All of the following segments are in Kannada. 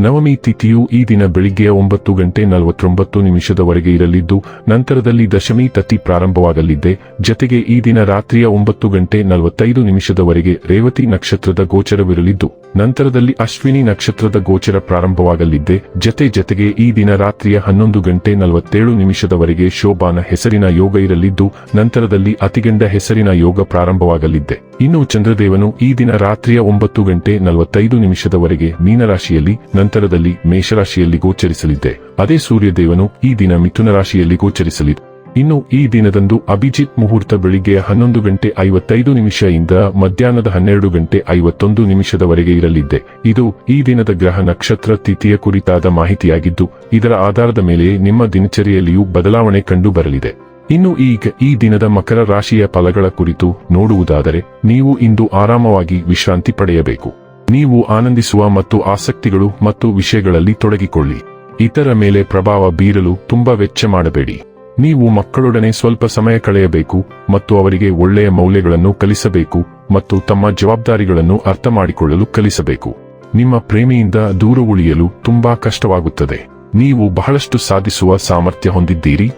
ನವಮಿ ತಿಥಿಯು ಈ ದಿನ ಬೆಳಿಗ್ಗೆ ಒಂಬತ್ತು ಗಂಟೆ ನಲವತ್ತೊಂಬತ್ತು ನಿಮಿಷದವರೆಗೆ ಇರಲಿದ್ದು, ನಂತರದಲ್ಲಿ ದಶಮಿ ತತಿ ಪ್ರಾರಂಭವಾಗಲಿದ್ದೆ ಜತೆಗೆ ಈ ದಿನ ರಾತ್ರಿಯ ಒಂಬತ್ತು ಗಂಟೆ ನಲವತ್ತೈದು ನಿಮಿಷದವರೆಗೆ ರೇವತಿ ನಕ್ಷತ್ರದ ಗೋಚರವಿರಲಿದ್ದು, ನಂತರದಲ್ಲಿ ಅಶ್ವಿನಿ ನಕ್ಷತ್ರದ ಗೋಚರ ಪ್ರಾರಂಭವಾಗಲಿದ್ದೆ ಜತೆ ಜತೆಗೆ ಈ ದಿನ ರಾತ್ರಿಯ ಹನ್ನೊಂದು ಗಂಟೆ ನಲವತ್ತೇಳು ನಿಮಿಷದವರೆಗೆ ಶೋಭಾನ ಹೆಸರಿನ ಯೋಗ ಇರಲಿದ್ದು, ನಂತರದಲ್ಲಿ ಅತಿಗಂಡ ಹೆಸರಿನ ಯೋಗ ಪ್ರಾರಂಭವಾಗಲಿದ್ದೆ ಇನ್ನು ಚಂದ್ರದೇವನು ಈ ದಿನ ರಾತ್ರಿಯ ಒಂಬತ್ತು ಗಂಟೆ ನಲವತ್ತೈದು ನಿಮಿಷದವರೆಗೆ ಮೀನರಾಶಿಯಲ್ಲಿ, ನಂತರದಲ್ಲಿ ಮೇಷರಾಶಿಯಲ್ಲಿ ಗೋಚರಿಸಲಿದ್ದೆ. ಅದೇ ಸೂರ್ಯದೇವನು ಈ ದಿನ ಮಿಥುನ ರಾಶಿಯಲ್ಲಿ ಗೋಚರಿಸಲಿದೆ ಇನ್ನು ಈ ದಿನದಂದು ಅಭಿಜಿತ್ ಮುಹೂರ್ತ ಬೆಳಿಗ್ಗೆ ಹನ್ನೊಂದು ಗಂಟೆ ಐವತ್ತೈದು ಇಂದ ಮಧ್ಯಾಹ್ನದ ಹನ್ನೆರಡು ಗಂಟೆ ಐವತ್ತೊಂದು ನಿಮಿಷದವರೆಗೆ ಇರಲಿದ್ದೆ. ಇದು ಈ ದಿನದ ಗ್ರಹ ನಕ್ಷತ್ರ ತಿಥಿಯ ಕುರಿತಾದ ಮಾಹಿತಿಯಾಗಿದ್ದು, ಇದರ ಆಧಾರದ ಮೇಲೆ ನಿಮ್ಮ ದಿನಚರಿಯಲ್ಲಿಯೂ ಬದಲಾವಣೆ ಕಂಡು ಬರಲಿದೆ ಇನ್ನು ಈಗ ಈ ದಿನದ ಮಕರ ರಾಶಿಯ ಫಲಗಳ ಕುರಿತು ನೋಡುವುದಾದರೆ, ನೀವು ಇಂದು ಆರಾಮವಾಗಿ ವಿಶ್ರಾಂತಿ ಪಡೆಯಬೇಕು. ನೀವು ಆನಂದಿಸುವ ಮತ್ತು ಆಸಕ್ತಿಗಳು ಮತ್ತು ವಿಷಯಗಳಲ್ಲಿ ತೊಡಗಿಕೊಳ್ಳಿ. ಇತರ ಮೇಲೆ ಪ್ರಭಾವ ಬೀರಲು ತುಂಬಾ ವೆಚ್ಚ ಮಾಡಬೇಡಿ. ನೀವು ಮಕ್ಕಳೊಡನೆ ಸ್ವಲ್ಪ ಸಮಯ ಕಳೆಯಬೇಕು ಮತ್ತು ಅವರಿಗೆ ಒಳ್ಳೆಯ ಮೌಲ್ಯಗಳನ್ನು ಕಲಿಸಬೇಕು ಮತ್ತು ತಮ್ಮ ಜವಾಬ್ದಾರಿಗಳನ್ನು ಅರ್ಥ ಮಾಡಿಕೊಳ್ಳಲು ಕಲಿಸಬೇಕು. ನಿಮ್ಮ ಪ್ರೇಮಿಯಿಂದ ದೂರ ಉಳಿಯಲು ತುಂಬಾ ಕಷ್ಟವಾಗುತ್ತದೆ. ನೀವು ಬಹಳಷ್ಟು ಸಾಧಿಸುವ ಸಾಮರ್ಥ್ಯ ಹೊಂದಿದ್ದೀರಿ.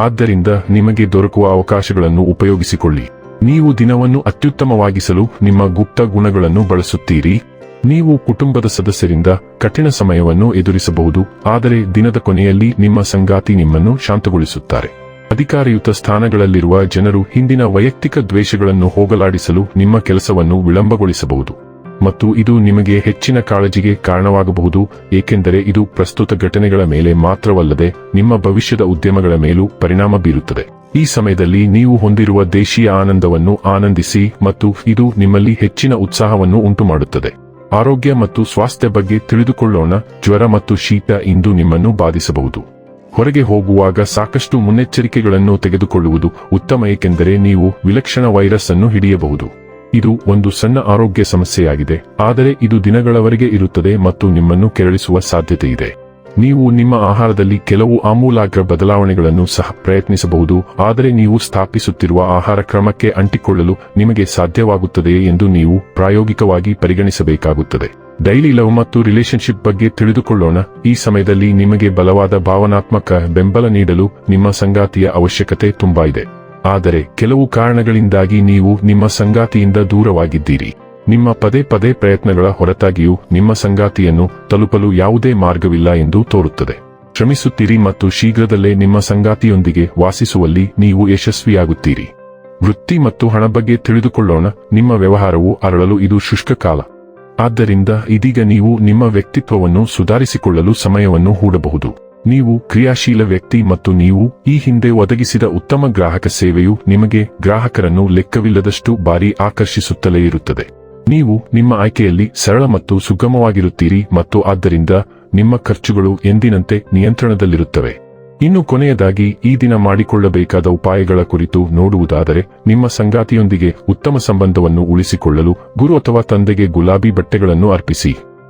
ಆದ್ದರಿಂದ ನಿಮಗೆ ದೊರಕುವ ಅವಕಾಶಗಳನ್ನು ಉಪಯೋಗಿಸಿಕೊಳ್ಳಿ. ನೀವು ದಿನವನ್ನು ಅತ್ಯುತ್ತಮವಾಗಿಸಲು ನಿಮ್ಮ ಗುಪ್ತ ಗುಣಗಳನ್ನು ಬಳಸುತ್ತೀರಿ. ನೀವು ಕುಟುಂಬದ ಸದಸ್ಯರಿಂದ ಕಠಿಣ ಸಮಯವನ್ನು ಎದುರಿಸಬಹುದು, ಆದರೆ ದಿನದ ಕೊನೆಯಲ್ಲಿ ನಿಮ್ಮ ಸಂಗಾತಿ ನಿಮ್ಮನ್ನು ಶಾಂತಗೊಳಿಸುತ್ತಾರೆ. ಅಧಿಕಾರಯುತ ಸ್ಥಾನಗಳಲ್ಲಿರುವ ಜನರು ಹಿಂದಿನ ವೈಯಕ್ತಿಕ ದ್ವೇಷಗಳನ್ನು ಹೋಗಲಾಡಿಸಲು ನಿಮ್ಮ ಕೆಲಸವನ್ನು ವಿಳಂಬಗೊಳಿಸಬಹುದು. ಮತ್ತು ಇದು ನಿಮಗೆ ಹೆಚ್ಚಿನ ಕಾಳಜಿಗೆ ಕಾರಣವಾಗಬಹುದು, ಏಕೆಂದರೆ ಇದು ಪ್ರಸ್ತುತ ಘಟನೆಗಳ ಮೇಲೆ ಮಾತ್ರವಲ್ಲದೆ ನಿಮ್ಮ ಭವಿಷ್ಯದ ಉದ್ಯಮಗಳ ಮೇಲೂ ಪರಿಣಾಮ ಬೀರುತ್ತದೆ. ಈ ಸಮಯದಲ್ಲಿ ನೀವು ಹೊಂದಿರುವ ದೇಶೀಯ ಆನಂದವನ್ನು ಆನಂದಿಸಿ ಮತ್ತು ಇದು ನಿಮ್ಮಲ್ಲಿ ಹೆಚ್ಚಿನ ಉತ್ಸಾಹವನ್ನು ಉಂಟುಮಾಡುತ್ತದೆ. ಆರೋಗ್ಯ ಮತ್ತು ಸ್ವಾಸ್ಥ್ಯ ಬಗ್ಗೆ ತಿಳಿದುಕೊಳ್ಳೋಣ, ಜ್ವರ ಮತ್ತು ಶೀತ ಇಂದು ನಿಮ್ಮನ್ನು ಬಾಧಿಸಬಹುದು. ಹೊರಗೆ ಹೋಗುವಾಗ ಸಾಕಷ್ಟು ಮುನ್ನೆಚ್ಚರಿಕೆಗಳನ್ನು ತೆಗೆದುಕೊಳ್ಳುವುದು ಉತ್ತಮ, ಏಕೆಂದರೆ ನೀವು ವಿಲಕ್ಷಣ ವೈರಸ್ ಅನ್ನು ಹಿಡಿಯಬಹುದು. ಇದು ಒಂದು ಸಣ್ಣ ಆರೋಗ್ಯ ಸಮಸ್ಯೆಯಾಗಿದೆ, ಆದರೆ ಇದು ದಿನಗಳವರೆಗೆ ಇರುತ್ತದೆ ಮತ್ತು ನಿಮ್ಮನ್ನು ಕೆರಳಿಸುವ ಸಾಧ್ಯತೆ ಇದೆ ನೀವು ನಿಮ್ಮ ಆಹಾರದಲ್ಲಿ ಕೆಲವು ಆಮೂಲಾಗ್ರ ಬದಲಾವಣೆಗಳನ್ನು ಸಹ ಪ್ರಯತ್ನಿಸಬಹುದು, ಆದರೆ ನೀವು ಸ್ಥಾಪಿಸುತ್ತಿರುವ ಆಹಾರ ಕ್ರಮಕ್ಕೆ ಅಂಟಿಕೊಳ್ಳಲು ನಿಮಗೆ ಸಾಧ್ಯವಾಗುತ್ತದೆಯೇ ಎಂದು ನೀವು ಪ್ರಾಯೋಗಿಕವಾಗಿ ಪರಿಗಣಿಸಬೇಕಾಗುತ್ತದೆ. ಡೈಲಿ ಲವ್ ಮತ್ತು ರಿಲೇಶನ್ಶಿಪ್ ಬಗ್ಗೆ ತಿಳಿದುಕೊಳ್ಳೋಣ, ಈ ಸಮಯದಲ್ಲಿ ನಿಮಗೆ ಬಲವಾದ ಭಾವನಾತ್ಮಕ ಬೆಂಬಲ ನೀಡಲು ನಿಮ್ಮ ಸಂಗಾತಿಯ ಅವಶ್ಯಕತೆ ತುಂಬಾ ಇದೆ. ಆದರೆ ಕೆಲವು ಕಾರಣಗಳಿಂದಾಗಿ ನೀವು ನಿಮ್ಮ ಸಂಗಾತಿಯಿಂದ ದೂರವಾಗಿದ್ದೀರಿ. ನಿಮ್ಮ ಪದೇ ಪದೇ ಪ್ರಯತ್ನಗಳ ಹೊರತಾಗಿಯೂ ನಿಮ್ಮ ಸಂಗಾತಿಯನ್ನು ತಲುಪಲು ಯಾವುದೇ ಮಾರ್ಗವಿಲ್ಲ ಎಂದು ತೋರುತ್ತದೆ. ಶ್ರಮಿಸುತ್ತೀರಿ ಮತ್ತು ಶೀಘ್ರದಲ್ಲೇ ನಿಮ್ಮ ಸಂಗಾತಿಯೊಂದಿಗೆ ವಾಸಿಸುವಲ್ಲಿ ನೀವು ಯಶಸ್ವಿಯಾಗುತ್ತೀರಿ. ವೃತ್ತಿ ಮತ್ತು ಹಣ ಬಗ್ಗೆ ತಿಳಿದುಕೊಳ್ಳೋಣ. ನಿಮ್ಮ ವ್ಯವಹಾರವು ಅರಳಲು ಇದು ಶುಷ್ಕ ಕಾಲ. ಆದ್ದರಿಂದ ಇದೀಗ ನೀವು ನಿಮ್ಮ ವ್ಯಕ್ತಿತ್ವವನ್ನು ಸುಧಾರಿಸಿಕೊಳ್ಳಲು ಸಮಯವನ್ನು ಹೂಡಬಹುದು. ನೀವು ಕ್ರಿಯಾಶೀಲ ವ್ಯಕ್ತಿ ಮತ್ತು ನೀವು ಈ ಹಿಂದೆ ಒದಗಿಸಿದ ಉತ್ತಮ ಗ್ರಾಹಕ ಸೇವೆಯು ನಿಮಗೆ ಗ್ರಾಹಕರನ್ನು ಲೆಕ್ಕವಿಲ್ಲದಷ್ಟು ಬಾರಿ ಆಕರ್ಷಿಸುತ್ತಲೇ ಇರುತ್ತದೆ. ನೀವು ನಿಮ್ಮ ಆಯ್ಕೆಯಲ್ಲಿ ಸರಳ ಮತ್ತು ಸುಗಮವಾಗಿರುತ್ತೀರಿ ಮತ್ತು ಆದ್ದರಿಂದ ನಿಮ್ಮ ಖರ್ಚುಗಳು ಎಂದಿನಂತೆ ನಿಯಂತ್ರಣದಲ್ಲಿರುತ್ತವೆ. ಇನ್ನು ಕೊನೆಯದಾಗಿ, ಈ ದಿನ ಮಾಡಿಕೊಳ್ಳಬೇಕಾದ ಉಪಾಯಗಳ ಕುರಿತು ನೋಡುವುದಾದರೆ, ನಿಮ್ಮ ಸಂಗಾತಿಯೊಂದಿಗೆ ಉತ್ತಮ ಸಂಬಂಧವನ್ನು ಉಳಿಸಿಕೊಳ್ಳಲು ಗುರು ಅಥವಾ ತಂದೆಗೆ ಗುಲಾಬಿ ಬಟ್ಟೆಗಳನ್ನು ಅರ್ಪಿಸಿ.